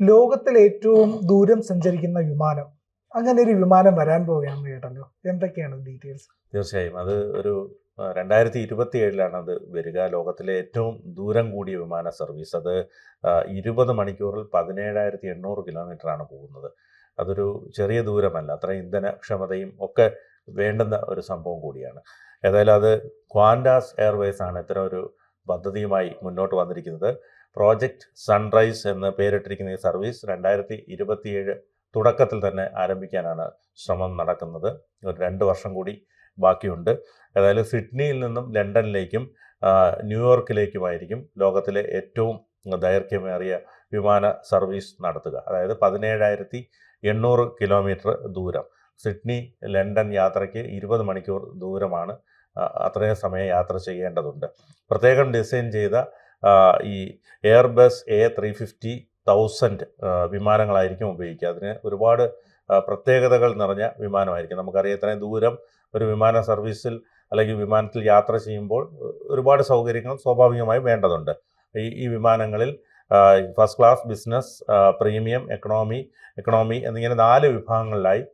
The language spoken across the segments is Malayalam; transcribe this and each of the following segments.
ലോകത്തിലെ ഏറ്റവും ദൂരം സഞ്ചരിക്കുന്ന വിമാനം. അങ്ങനെ ഒരു വിമാനം വരാൻ പോവുകയാണ് കേട്ടല്ലോ. എന്തൊക്കെയാണ് ഡീറ്റെയിൽസ് തീർച്ചയായും. അത് ഒരു രണ്ടായിരത്തി ഇരുപത്തി ഏഴിലാണ് അത് വരിക. ലോകത്തിലെ ഏറ്റവും ദൂരം കൂടിയ വിമാന സർവീസ്. അത് ഇരുപത് മണിക്കൂറിൽ പതിനേഴായിരത്തി എണ്ണൂറ് കിലോമീറ്ററാണ് പോകുന്നത്. അതൊരു ചെറിയ ദൂരമല്ല. അത്ര ഇന്ധനക്ഷമതയും ഒക്കെ വേണ്ടുന്ന ഒരു സംഭവം കൂടിയാണ്. ഏതായാലും അത് ക്വാൻഡാസ് എയർവേസ് ആണ് ഇത്തരം ഒരു പദ്ധതിയുമായി മുന്നോട്ട് വന്നിരിക്കുന്നത്. പ്രോജക്റ്റ് സൺറൈസ് എന്ന് പേരിട്ടിരിക്കുന്ന ഈ സർവീസ് രണ്ടായിരത്തി ഇരുപത്തിയേഴ് തുടക്കത്തിൽ തന്നെ ആരംഭിക്കാനാണ് ശ്രമം നടക്കുന്നത്. ഒരു രണ്ട് വർഷം കൂടി ബാക്കിയുണ്ട്. ഏതായാലും സിഡ്നിയിൽ നിന്നും ലണ്ടനിലേക്കും ന്യൂയോർക്കിലേക്കുമായിരിക്കും ലോകത്തിലെ ഏറ്റവും ദൈർഘ്യമേറിയ വിമാന സർവീസ് നടത്തുക. അതായത് പതിനേഴായിരത്തി എണ്ണൂറ് കിലോമീറ്റർ ദൂരം. സിഡ്നി ലണ്ടൻ യാത്രയ്ക്ക് ഇരുപത് മണിക്കൂർ ദൂരമാണ് അത്രയും സമയം യാത്ര ചെയ്യേണ്ടതുണ്ട്. പ്രത്യേകം ഡിസൈൻ ചെയ്ത ഈ Airbus A three fifty thousand വിമാനങ്ങളായിരിക്കും ഉപയോഗിക്കുക. അതിന് ഒരുപാട് പ്രത്യേകതകൾ നിറഞ്ഞ വിമാനമായിരിക്കും. നമുക്കറിയാം ഇത്രയും ദൂരം ഒരു വിമാന സർവീസിൽ അല്ലെങ്കിൽ വിമാനത്തിൽ യാത്ര ചെയ്യുമ്പോൾ ഒരുപാട് സൗകര്യങ്ങൾ സ്വാഭാവികമായും വേണ്ടതുണ്ട്. ഈ ഈ വിമാനങ്ങളിൽ first class business premium economy economy എന്നിങ്ങനെ നാല് വിഭാഗങ്ങളിലായി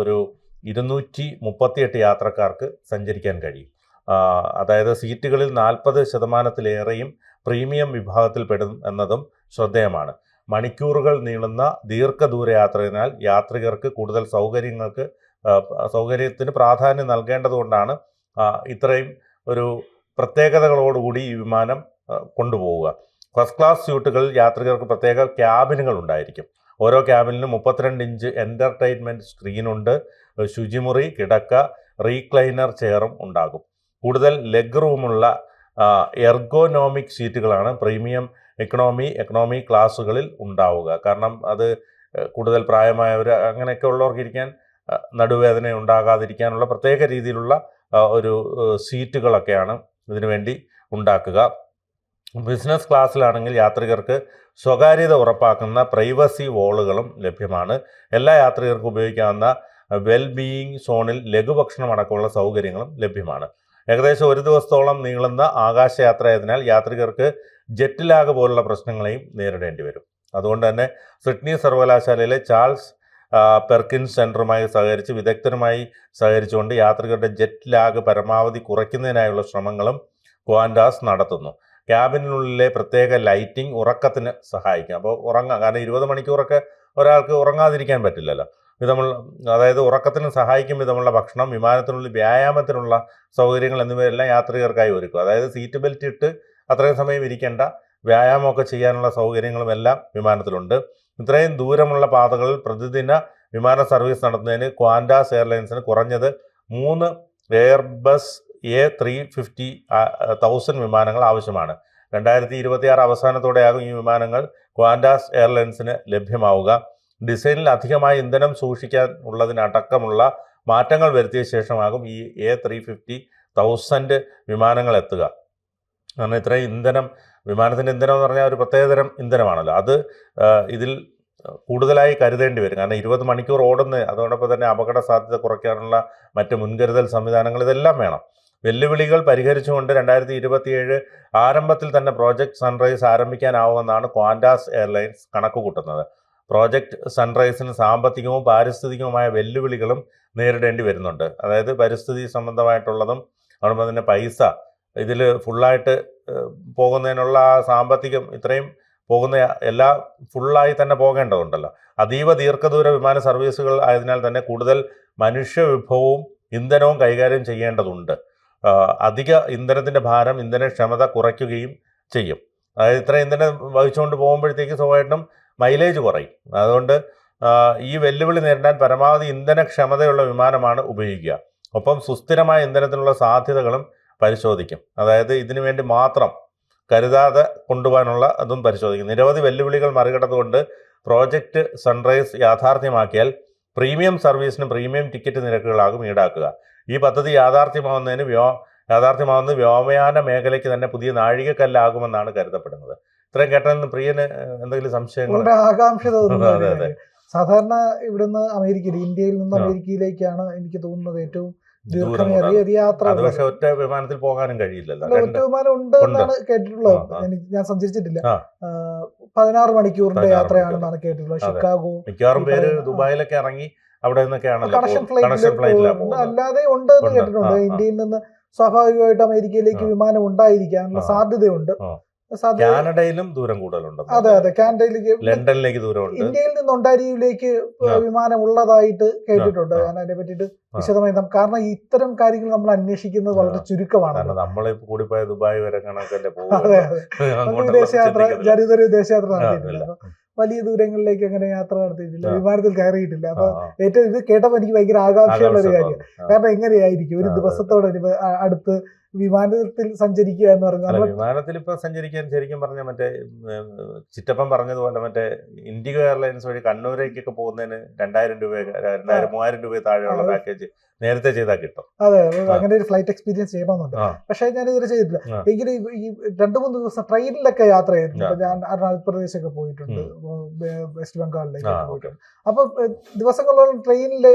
ഒരു ഇരുന്നൂറ്റി മുപ്പത്തിയെട്ട് യാത്രക്കാർക്ക് സഞ്ചരിക്കാൻ കഴിയും. അതായത് സീറ്റുകളിൽ നാൽപ്പത് ശതമാനത്തിലേറെയും പ്രീമിയം വിഭാഗത്തിൽപ്പെടും എന്നതും ശ്രദ്ധേയമാണ്. മണിക്കൂറുകൾ നീളുന്ന ദീർഘദൂര യാത്രയിനാൽ യാത്രികർക്ക് കൂടുതൽ സൗകര്യങ്ങൾക്ക് സൗകര്യത്തിന് പ്രാധാന്യം നൽകേണ്ടതുകൊണ്ടാണ് ഇത്രയും ഒരു പ്രത്യേകതകളോടുകൂടി ഈ വിമാനം കൊണ്ടുപോവുക. ഫസ്റ്റ് ക്ലാസ് സ്യൂട്ടുകളിൽ യാത്രികർക്ക് പ്രത്യേക ക്യാബിനുകൾ ഉണ്ടായിരിക്കും. ഓരോ ക്യാബിനിലും മുപ്പത്തിരണ്ട് ഇഞ്ച് എന്റർടൈൻമെന്റ് സ്ക്രീനുണ്ട്. ശുചിമുറി കിടക്ക റീക്ലൈനർ ചെയറും ഉണ്ടാകും. കൂടുതൽ ലെഗ് റൂമുള്ള എർഗോനോമിക് സീറ്റുകളാണ് പ്രീമിയം എക്കണോമി എക്കണോമി ക്ലാസ്സുകളിൽ ഉണ്ടാവുക. കാരണം അത് കൂടുതൽ പ്രായമായവർ അങ്ങനെയൊക്കെ ഉള്ളവർക്ക് ഇരിക്കാൻ നടുവേദന ഉണ്ടാകാതിരിക്കാനുള്ള പ്രത്യേക രീതിയിലുള്ള ഒരു സീറ്റുകളൊക്കെയാണ് ഇതിനു വേണ്ടി ഉണ്ടാക്കുക. ബിസിനസ് ക്ലാസ്സിലാണെങ്കിൽ യാത്രികർക്ക് സ്വകാര്യത ഉറപ്പാക്കുന്ന പ്രൈവസി വോളുകളും ലഭ്യമാണ്. എല്ലാ യാത്രികർക്കും ഉപയോഗിക്കാവുന്ന വെൽ ബീയിങ് സോണിൽ ലഘുഭക്ഷണം അടക്കമുള്ള സൗകര്യങ്ങളും ലഭ്യമാണ്. ഏകദേശം ഒരു ദിവസത്തോളം നീളുന്ന ആകാശയാത്രയായതിനാൽ യാത്രികർക്ക് ജെറ്റ് ലാഗ് പോലുള്ള പ്രശ്നങ്ങളെയും നേരിടേണ്ടി വരും. അതുകൊണ്ട് തന്നെ സിഡ്നി സർവകലാശാലയിലെ ചാൾസ് പെർക്കിൻസ് സെന്ററുമായി സഹകരിച്ച് വിദഗ്ധരുമായി സഹകരിച്ചുകൊണ്ട് യാത്രികരുടെ ജെറ്റ് ലാഗ് പരമാവധി കുറയ്ക്കുന്നതിനായുള്ള ശ്രമങ്ങളും ക്വാൻഡാസ് നടത്തുന്നു. ക്യാബിനുള്ളിലെ പ്രത്യേക ലൈറ്റിംഗ് ഉറക്കത്തിന് സഹായിക്കും. അപ്പോൾ ഉറങ്ങാം. കാരണം ഇരുപത് മണിക്കൂറൊക്കെ ഒരാൾക്ക് ഉറങ്ങാതിരിക്കാൻ പറ്റില്ലല്ലോ. വിധമുള്ള അതായത് ഉറക്കത്തിന് സഹായിക്കും വിധമുള്ള ഭക്ഷണം വിമാനത്തിനുള്ളിൽ വ്യായാമത്തിനുള്ള സൗകര്യങ്ങൾ എന്നിവയെല്ലാം യാത്രികർക്കായി ഒരുക്കും. അതായത് സീറ്റ് ബെൽറ്റ് ഇട്ട് അത്രയും സമയം ഇരിക്കേണ്ട വ്യായാമമൊക്കെ ചെയ്യാനുള്ള സൗകര്യങ്ങളും എല്ലാം വിമാനത്തിലുണ്ട്. ഇത്രയും ദൂരമുള്ള പാതകളിൽ പ്രതിദിന വിമാന സർവീസ് നടത്തുന്നതിന് ക്വാൻഡാസ് എയർലൈൻസിന് കുറഞ്ഞത് മൂന്ന് Airbus A three fifty thousand വിമാനങ്ങൾ ആവശ്യമാണ്. രണ്ടായിരത്തി ഇരുപത്തിയാറ് അവസാനത്തോടെയാകും ഈ വിമാനങ്ങൾ ക്വാൻഡാസ് എയർലൈൻസിന് ലഭ്യമാവുക. ഡിസൈനിൽ അധികമായി ഇന്ധനം സൂക്ഷിക്കാൻ ഉള്ളതിനടക്കമുള്ള മാറ്റങ്ങൾ വരുത്തിയ ശേഷമാകും ഈ എ ത്രീ ഫിഫ്റ്റി തൗസൻഡ് വിമാനങ്ങൾ എത്തുക കാരണം ഇത്രയും ഇന്ധനം വിമാനത്തിന്റെ ഇന്ധനം എന്ന് പറഞ്ഞാൽ ഒരു പ്രത്യേകതരം ഇന്ധനമാണല്ലോ. അത് ഇതിൽ കൂടുതലായി കരുതേണ്ടി വരും. കാരണം ഇരുപത് മണിക്കൂർ ഓടുന്ന അതോടൊപ്പം തന്നെ അപകട സാധ്യത കുറയ്ക്കാനുള്ള മറ്റ് മുൻകരുതൽ സംവിധാനങ്ങൾ ഇതെല്ലാം വേണം. വെല്ലുവിളികൾ പരിഹരിച്ചുകൊണ്ട് രണ്ടായിരത്തി ഇരുപത്തിയേഴ് ആരംഭത്തിൽ തന്നെ പ്രോജക്റ്റ് സൺറൈസ് ആരംഭിക്കാനാവുമെന്നാണ് ക്വാൻഡാസ് എയർലൈൻസ് കണക്ക് കൂട്ടുന്നത് പ്രോജക്റ്റ് സൺറൈസിന് സാമ്പത്തികവും പാരിസ്ഥിതികവുമായ വെല്ലുവിളികളും നേരിടേണ്ടി വരുന്നുണ്ട്. അതായത് പരിസ്ഥിതി സംബന്ധമായിട്ടുള്ളതും അതോടൊപ്പം തന്നെ പൈസ. ഇതിൽ ഫുള്ളായിട്ട് പോകുന്നതിനുള്ള സാമ്പത്തികം ഇത്രയും പോകുന്ന എല്ലാ ഫുള്ളായി തന്നെ പോകേണ്ടതുണ്ടല്ലോ. അതീവ ദീർഘദൂര വിമാന സർവീസുകൾ ആയതിനാൽ തന്നെ കൂടുതൽ മനുഷ്യ വിഭവവും ഇന്ധനവും കൈകാര്യം ചെയ്യേണ്ടതുണ്ട്. അധിക ഇന്ധനത്തിന്റെ ഭാരം ഇന്ധനക്ഷമത കുറയ്ക്കുകയും ചെയ്യും. അതായത് ഇത്ര ഇന്ധനം വഹിച്ചുകൊണ്ട് പോകുമ്പോഴത്തേക്ക് സ്വാഭാവികമായിട്ടും മൈലേജ് കുറയും. അതുകൊണ്ട് ഈ വെല്ലുവിളി നേരിടാൻ പരമാവധി ഇന്ധനക്ഷമതയുള്ള വിമാനമാണ് ഉപയോഗിക്കുക. ഒപ്പം സുസ്ഥിരമായ ഇന്ധനത്തിനുള്ള സാധ്യതകളും പരിശോധിക്കും. അതായത് ഇതിനു വേണ്ടി മാത്രം കരുതാതെ കൊണ്ടുപോകാനുള്ള അതും പരിശോധിക്കും. നിരവധി വെല്ലുവിളികൾ മറികടന്നുകൊണ്ട് പ്രോജക്റ്റ് സൺറൈസ് യാഥാർത്ഥ്യമാക്കിയാൽ പ്രീമിയം സർവീസിന് പ്രീമിയം ടിക്കറ്റ് നിരക്കുകളാകും ഈടാക്കുക. ഈ പദ്ധതി യാഥാർത്ഥ്യമാവുന്നതിന് വ്യോ യാഥാർത്ഥ്യമാവുന്നത് വ്യോമയാന മേഖലയ്ക്ക് തന്നെ പുതിയ നാഴികക്കല്ലാകുമെന്നാണ് കരുതപ്പെടുന്നത്. ഇത്രയും കേട്ടാൽ പ്രിയന് എന്തെങ്കിലും സംശയങ്ങൾ ആകാംക്ഷ തോന്നുന്നു. സാധാരണ ഇവിടുന്ന് അമേരിക്കയിൽ ഇന്ത്യയിൽ നിന്ന് അമേരിക്കയിലേക്കാണ് എനിക്ക് തോന്നുന്നത് ഏറ്റവും പക്ഷെ ഒറ്റ വിമാനത്തിൽ പോകാനും കഴിയില്ലല്ലോ. ഒറ്റ വിമാനം ഉണ്ട്. എന്നാണ് കേട്ടിട്ടുള്ളത്. ഞാൻ സഞ്ചരിച്ചിട്ടില്ല. പതിനാറ് മണിക്കൂറിന്റെ 16 യാത്രയാണെന്നാണ് കേട്ടിട്ടുള്ളത്. ഷിക്കാഗോ മിക്കവാറും പേര് ദുബായിലൊക്കെ ഇറങ്ങി അവിടെ നിന്നൊക്കെയാണല്ലോ കണക്ഷൻ ഫ്ലൈറ്റിലാണ് അല്ലാതെ ഉണ്ട് എന്ന് കേട്ടിട്ടുണ്ട്. ഇന്ത്യയിൽ നിന്ന് സ്വാഭാവികമായിട്ട് അമേരിക്കയിലേക്ക് വിമാനം ഉണ്ടായിരിക്കാനുള്ള സാധ്യതയുണ്ട്. കാനഡയിലും ദൂരം കൂടുതലുണ്ട്. അതെ അതെ കാനഡയിലേക്ക് ലണ്ടനിലേക്ക് ദൂരമുണ്ട്. ഇന്ത്യയിൽ നിന്ന് ഒണ്ടാരിയിലേക്ക്. വിമാനം ഉള്ളതായിട്ട് കേട്ടിട്ടുണ്ട്. ഞാൻ അതിനെ പറ്റിയിട്ട് ആ. വിശദമായി കാരണം ഇത്തരം കാര്യങ്ങൾ നമ്മൾ അന്വേഷിക്കുന്നത് വളരെ ചുരുക്കമാണ്. നമ്മളിപ്പോ കൂടി പോയ ദുബായ് വരെ കണക്കല്ലേ വിദേശയാത്ര ചിന്തിക്കുന്നില്ല. വിദേശയാത്ര നടത്തിയിട്ടില്ല. വലിയ ദൂരങ്ങളിലേക്ക് അങ്ങനെ യാത്ര നടത്തിയിട്ടില്ല. വിമാനത്തിൽ കയറിയിട്ടില്ല. അപ്പൊ. ഏറ്റവും ഇത് കേട്ടപ്പോൾ എനിക്ക് ഭയങ്കര ആകാംക്ഷയുള്ള ഒരു കാര്യം. കാരണം എങ്ങനെയായിരിക്കും? ഒരു ദിവസത്തോടെ അടുത്ത് വിമാനത്തിൽ സഞ്ചരിക്കുക എന്ന് പറഞ്ഞാൽ വിമാനത്തിൽ ഇപ്പൊ സഞ്ചരിക്കാൻ ശരിക്കും പറഞ്ഞ മറ്റേ ചിറ്റപ്പൻ പറഞ്ഞതുപോലെ മറ്റേ ഇൻഡിഗോ എയർലൈൻസ് വഴി കണ്ണൂരേക്കൊക്കെ പോകുന്നതിന് രണ്ടായിരം രൂപ രണ്ടായിരം മൂവായിരം രൂപ താഴെയുള്ള പാക്കേജ് നേരത്തെ ചെയ്താൽ കിട്ടും. അതെ അങ്ങനെ ഒരു ഫ്ലൈറ്റ് എക്സ്പീരിയൻസ് ചെയ്യണമെന്നുണ്ട്. പക്ഷെ ഞാൻ ഇതുവരെ ചെയ്തിട്ടില്ല. എങ്കിലും ഈ- രണ്ടു മൂന്ന് ദിവസം ട്രെയിനിലൊക്കെ യാത്ര ചെയ്തിട്ടുണ്ട്. ഞാൻ അരുണാചൽ പ്രദേശൊക്കെ പോയിട്ടുണ്ട് വെസ്റ്റ് ബംഗാളിലേക്ക് പോയിട്ടുണ്ട് അപ്പൊ ദിവസങ്ങളോളം ട്രെയിനിൽ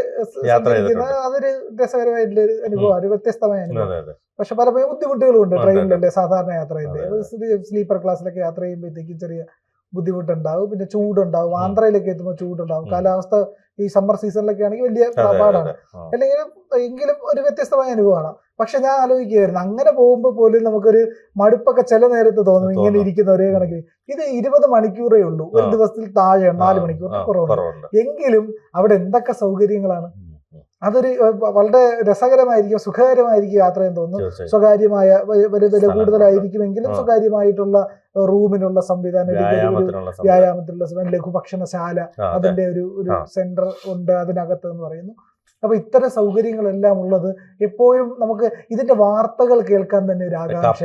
സഞ്ചരിക്കുന്ന അതൊരു രസകരമായിട്ടുള്ള ഒരു അനുഭവം ഒരു വ്യത്യസ്തമായ അനുഭവം. പക്ഷെ പലപ്പോഴും ബുദ്ധിമുട്ടുകളും ഉണ്ട് ഉണ്ട്, ട്രെയിനിലല്ലേ സാധാരണ യാത്ര അതെ, ചെയ്യുന്നത് സ്ലീപ്പർ ക്ലാസ്സിലൊക്കെ യാത്ര ചെയ്യുമ്പോഴത്തേക്കും ചെറിയ ബുദ്ധിമുട്ടുണ്ടാവും. പിന്നെ ചൂടുണ്ടാവും. ആന്ധ്രയിലേക്ക് എത്തുമ്പോൾ ചൂടുണ്ടാവും. കാലാവസ്ഥ ഈ സമ്മർ സീസണിലൊക്കെ ആണെങ്കിൽ വലിയ പാടാണ്. അല്ലെങ്കിൽ എങ്കിലും ഒരു വ്യത്യസ്തമായ അനുഭവമാണ്. പക്ഷെ ഞാൻ ആലോചിക്കുകയായിരുന്നു. അങ്ങനെ പോകുമ്പോൾ പോലും നമുക്കൊരു മടുപ്പൊക്കെ ചില നേരത്ത് തോന്നും ഇങ്ങനെ ഇരിക്കുന്ന ഒരേ കണക്കിൽ ഇത് ഇരുപത് മണിക്കൂറേ ഉള്ളൂ. ഒരു. ദിവസത്തിൽ താഴെ നാല് മണിക്കൂർ കുറവുണ്ട്. എങ്കിലും അവിടെ എന്തൊക്കെ സൗകര്യങ്ങളാണ്. അതൊരു വളരെ രസകരമായിരിക്കും സുഖകരമായിരിക്കും യാത്ര എന്ന് തോന്നുന്നു. സ്വകാര്യമായ വില കൂടുതലായിരിക്കുമെങ്കിലും സ്വകാര്യമായിട്ടുള്ള റൂമിനുള്ള സംവിധാനം വ്യായാമത്തിനുള്ള വ്യായാമത്തിലുള്ള ലഘുഭക്ഷണശാല അതിന്റെ ഒരു ഒരു സെന്റർ ഉണ്ട് അതിനകത്ത് എന്ന് പറയുന്നു. അപ്പൊ ഇത്തരം സൗകര്യങ്ങളെല്ലാം ഉള്ളത് എപ്പോഴും നമുക്ക് ഇതിന്റെ വാർത്തകൾ കേൾക്കാൻ തന്നെ ഒരു ആകാംക്ഷ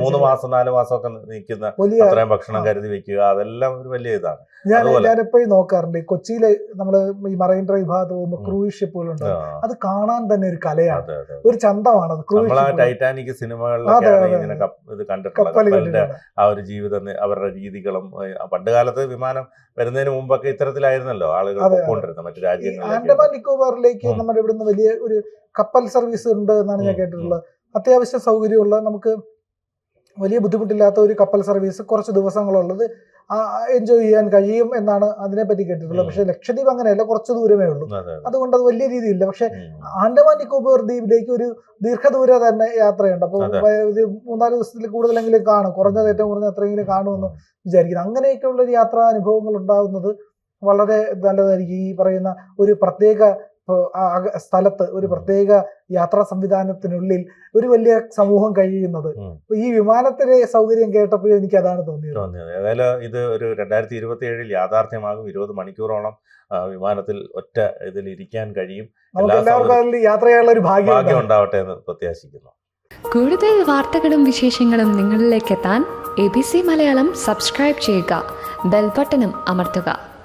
മൂന്ന്. മാസം നാല് മാസമൊക്കെ നിൽക്കുന്ന വലിയ ഭക്ഷണം കരുതി വെക്കുക അതെല്ലാം ഒരു വലിയ ഇതാണ്. ഞാൻ ഞാനെപ്പോഴും നോക്കാറുണ്ട് കൊച്ചിയിലെ നമ്മൾ ഈ മറൈൻ ഡ്രൈവ് ഭാഗത്ത് പോകുമ്പോൾ. ക്രൂയിസ് ഷിപ്പുകളുണ്ട് അത് കാണാൻ തന്നെ ഒരു കലയാണ്. ഒരു ചന്തമാണ് ടൈറ്റാനിക് സിനിമകളിലൊക്കെ സിനിമകളിലൊക്കെയാണ് അതെ, ഇങ്ങനെ അതെ. കപ്പ- ഇത് കണ്ടിട്ടുള്ളത് കപ്പലിന്റെ ആ ഒരു ജീവിതം അവരുടെ രീതികളും പണ്ട് കാലത്ത് വിമാനം വരുന്നതിന് മുമ്പൊക്കെ ഇത്തരത്തിലായിരുന്നല്ലോ ആളുകൾ. പൊക്കോണ്ടിരുന്നത് മറ്റു ഈ രാജ്യങ്ങളിലേക്ക് ആൻഡമാൻ നിക്കോബാറിലേക്ക്. നമ്മുടെ ഇവിടുന്ന് വലിയ ഒരു കപ്പൽ സർവീസ് ഉണ്ട് എന്നാണ് ഞാൻ കേട്ടിട്ടുള്ളത് അത്യാവശ്യം സൗകര്യമുള്ള നമുക്ക് വലിയ ബുദ്ധിമുട്ടില്ലാത്ത ഒരു കപ്പൽ സർവീസ് കുറച്ച് ദിവസങ്ങളുള്ളത് എൻജോയ് ചെയ്യാൻ കഴിയും എന്നാണ് അതിനെപ്പറ്റി കേട്ടിട്ടുള്ളത്. പക്ഷെ ലക്ഷദ്വീപ് അങ്ങനെയല്ല കുറച്ച് ദൂരമേ ഉള്ളൂ അതെ, അതെ. അതുകൊണ്ട് അത് വലിയ രീതിയില്ല പക്ഷെ. ആൻഡമാൻ നിക്കോബാർ ദ്വീപിലേക്ക് ഒരു ദീർഘദൂര തന്നെ യാത്രയുണ്ട് അപ്പോൾ. ഒരു മൂന്നാൽ ദിവസത്തിൽ കൂടുതലെങ്കിലും കാണും കുറഞ്ഞത് ഏറ്റവും കുറഞ്ഞ എത്രയെങ്കിലും കാണുമെന്ന് വിചാരിക്കുന്നു അങ്ങനെയൊക്കെയുള്ള ഒരു യാത്രാ അനുഭവങ്ങൾ ഉണ്ടാകുന്നത് വളരെ നല്ലതായിരിക്കും. ഈ പറയുന്ന ഒരു പ്രത്യേക സ്ഥലത്ത് ഒരു പ്രത്യേക യാത്രാ സംവിധാനത്തിനുള്ളിൽ ഒരു വലിയ സമൂഹം കഴിയുന്നത്. ഈ വിമാനത്തിലെ സൗകര്യം കേട്ടപ്പോഴും എനിക്ക് അതാണ് തോന്നിയത്. തോന്നിയത്. ഏതായാലും ഇത് ഒരു രണ്ടായിരത്തി ഇരുപത്തി ഏഴിൽ യാഥാർത്ഥ്യമാകും. ഇരുപത് മണിക്കൂറോളം വിമാനത്തിൽ ഒറ്റ ഇതിൽ ഇരിക്കാൻ കഴിയും. എല്ലാവർക്കും യാത്ര ചെയ്യാനുള്ള ഒരു ഭാഗ്യം ഭാഗ്യം ഉണ്ടാവട്ടെ എന്ന് പ്രത്യാശിക്കുന്നു. കൂടുതൽ വാർത്തകളും വിശേഷങ്ങളും നിങ്ങളിലേക്ക് എത്താൻ A B C Malayalam subscribe ചെയ്യുക. ബെൽബട്ടനും അമർത്തുക.